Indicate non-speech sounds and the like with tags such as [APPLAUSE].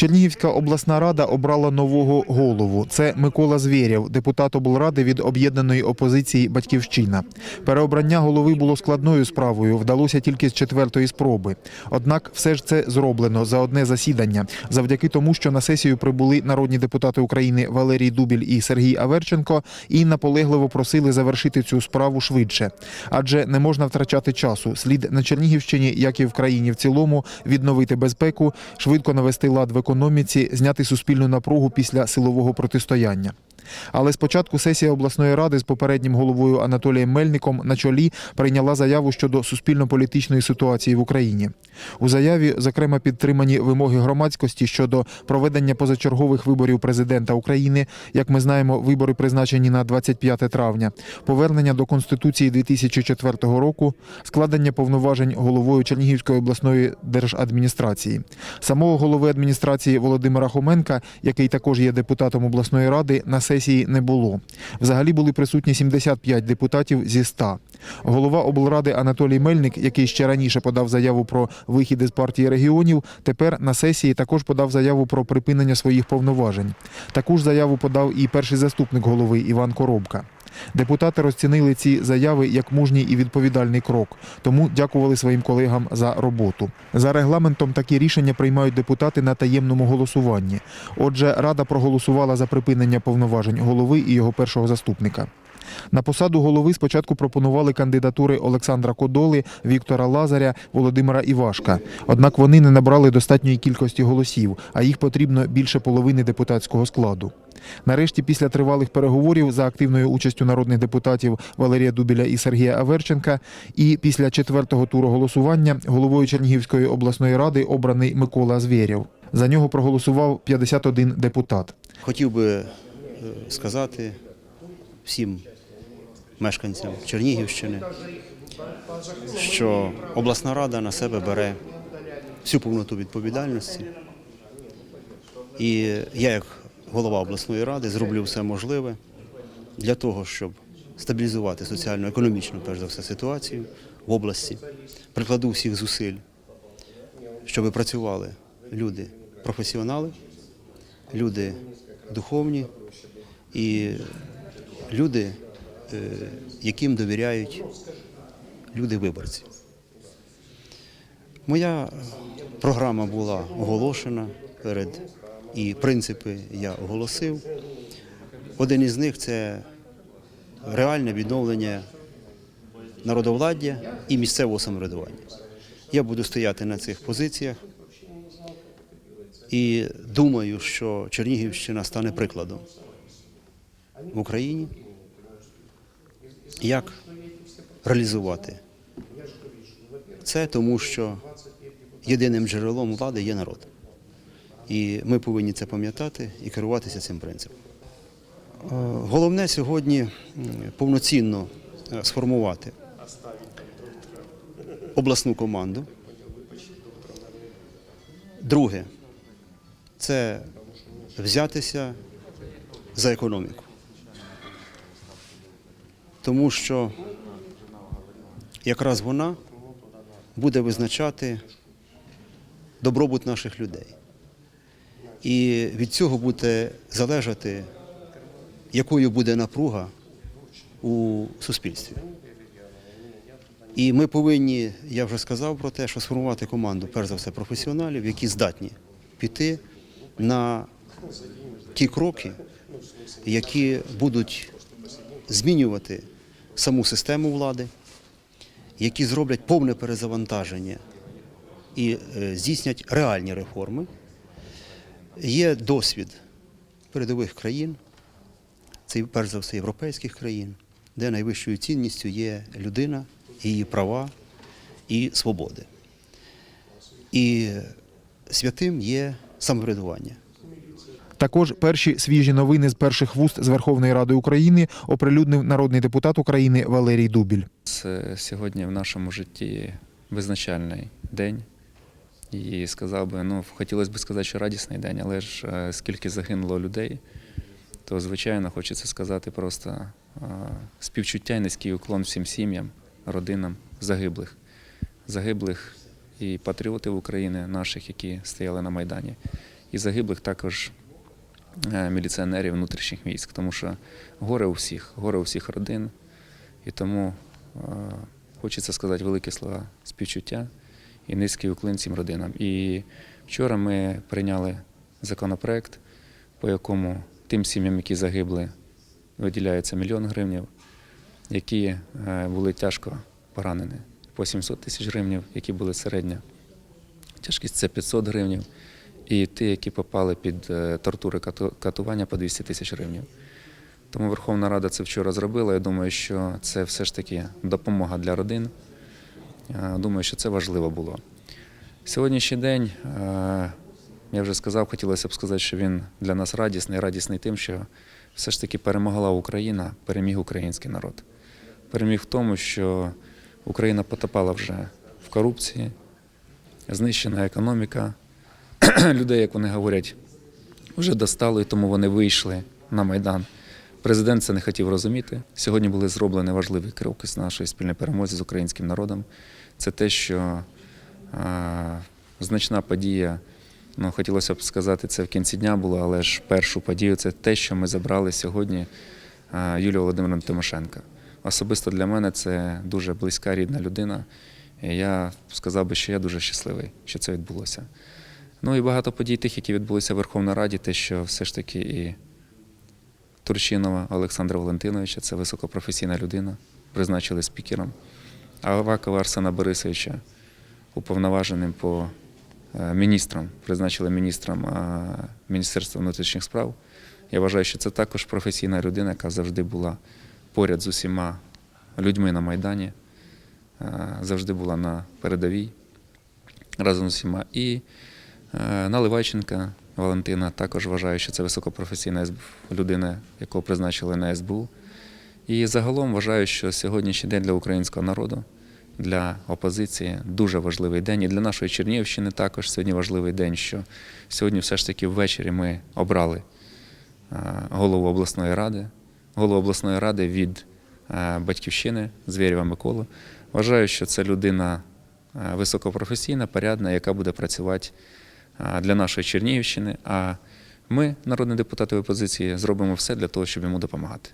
Чернігівська обласна рада обрала нового голову. Це Микола Звєрєв, депутат облради від об'єднаної опозиції Батьківщина. Переобрання голови було складною справою. Вдалося тільки з четвертої спроби. Однак, все ж це зроблено за одне засідання, завдяки тому, що на сесію прибули народні депутати України Валерій Дубіль і Сергій Аверченко і наполегливо просили завершити цю справу швидше, адже не можна втрачати часу. Слід на Чернігівщині, як і в країні в цілому, відновити безпеку, швидко навести лад в економіці, зняти суспільну напругу після силового протистояння. Але спочатку сесія обласної ради з попереднім головою Анатолієм Мельником на чолі прийняла заяву щодо суспільно-політичної ситуації в Україні. У заяві, зокрема, підтримані вимоги громадськості щодо проведення позачергових виборів президента України. Як ми знаємо, вибори призначені на 25 травня, повернення до конституції 2004 року, складення повноважень головою Чернігівської обласної держадміністрації. Самого голови адміністрації Володимира Хоменка, який також є депутатом обласної ради, на сесії не було. Взагалі були присутні 75 депутатів зі 100. Голова облради Анатолій Мельник, який ще раніше подав заяву про вихід із партії регіонів, тепер на сесії також подав заяву про припинення своїх повноважень. Таку ж заяву подав і перший заступник голови Іван Коробка. Депутати розцінили ці заяви як мужній і відповідальний крок, тому дякували своїм колегам за роботу. За регламентом такі рішення приймають депутати на таємному голосуванні. Отже, рада проголосувала за припинення повноважень голови і його першого заступника. На посаду голови спочатку пропонували кандидатури Олександра Кодоли, Віктора Лазаря, Володимира Івашка. Однак вони не набрали достатньої кількості голосів, а їх потрібно більше половини депутатського складу. Нарешті, після тривалих переговорів за активною участю народних депутатів Валерія Дубіля і Сергія Аверченка, і після четвертого туру голосування головою Чернігівської обласної ради обраний Микола Звєрєв. За нього проголосував 51 депутат. Хотів би е, сказати всім мешканцям Чернігівщини, що обласна рада на себе бере всю повноту відповідальності. І я, як голова обласної ради, зроблю все можливе для того, щоб стабілізувати соціально-економічну, перш за все, ситуацію в області. Прикладу всіх зусиль, щоб працювали люди професіонали, люди духовні і люди, яким довіряють люди-виборці. Моя програма була оголошена перед і принципи я оголосив. Один із них це реальне відновлення народовладдя і місцевого самоврядування. Я буду стояти на цих позиціях. І думаю, що Чернігівщина стане прикладом в Україні, як реалізувати це, тому що єдиним джерелом влади є народ. І ми повинні це пам'ятати і керуватися цим принципом. Е, Головне сьогодні повноцінно е, сформувати обласну команду. Друге це взятися за економіку. Тому що якраз вона буде визначати добробут наших людей. І від цього буде залежати, якою буде напруга у суспільстві. І ми повинні, я вже сказав про те, що сформувати команду, перш за все, професіоналів, які здатні піти на ті кроки, які будуть змінювати саму систему влади, які зроблять повне перезавантаження і е, здійснять реальні реформи. Є досвід передових країн, це перш за все європейських країн, де найвищою цінністю є людина, її права і свободи. І святим є самоврядування. Також перші свіжі новини з перших вуст з Верховної Ради України оприлюднив народний депутат України Валерій Дубіль. Це сьогодні в нашому житті визначальний день. І сказав би, ну хотілося б сказати, що радісний день, але ж е, скільки загинуло людей, то звичайно хочеться сказати просто е, співчуття і низький уклон всім сім'ям, родинам загиблих, загиблих і патріотів України наших, які стояли на Майдані. і загиблих також е, міліціонерів внутрішніх військ, тому що горе у всіх, горе у всіх родин. І тому е, хочеться сказати великі слова співчуття і низький уклін цим родинам. І вчора ми прийняли законопроект, по якому тим сім'ям, які загибли, виділяється мільйон гривнів, які е, були тяжко поранені по 700 тисяч гривнів, які були середня. Тяжкість це 500 гривнів. І ті, які попали під е, тортури катування по 200 тисяч гривень. Тому Верховна Рада це вчора зробила. Я думаю, що це все ж таки допомога для родин. Е, Думаю, що це важливо було. Сьогоднішній день, е, я вже сказав, хотілося б сказати, що він для нас радісний, радісний тим, що все ж таки перемогла Україна, переміг український народ. Переміг в тому, що Україна потопала вже в корупції, знищена економіка. [CLEARS THROAT] Людей, як вони говорять, вже достало, і тому вони вийшли на Майдан. Президент це не хотів розуміти. Сьогодні були зроблені важливі кроки з нашої спільної перемоги з українським народом. Це те, що а, значна подія. Ну, хотілося б сказати, це в кінці дня було, але ж першу подію це те, що ми забрали сьогодні Юлію Володимирівну Тимошенко. Особисто для мене це дуже близька рідна людина. І я сказав би, що я дуже щасливий, що це відбулося. Ну і багато подій тих, які відбулися в Верховній Раді, те, що все ж таки і Турчинова Олександра Валентиновича, це високопрофесійна людина, призначили спікером. А Авакова Арсена Борисовича уповноваженим по е, міністрам, призначили міністром е, Міністерства внутрішніх справ. Я вважаю, що це також професійна людина, яка завжди була поряд з усіма людьми на Майдані, е, завжди була на передовій разом з усіма. І Наливайченка Валентина також вважаю, що це високопрофесійна людина, яку призначили на СБУ. І загалом вважаю, що сьогоднішній день для українського народу, для опозиції дуже важливий день. І для нашої Чернігівщини також сьогодні важливий день, що сьогодні все ж таки ввечері ми обрали е, голову обласної ради, голову обласної ради від е, батьківщини Звєрєва Миколи. Вважаю, що це людина е, високопрофесійна, порядна, яка буде працювати е, для нашої Чернігівщини. А ми, народні депутати опозиції, зробимо все для того, щоб йому допомагати.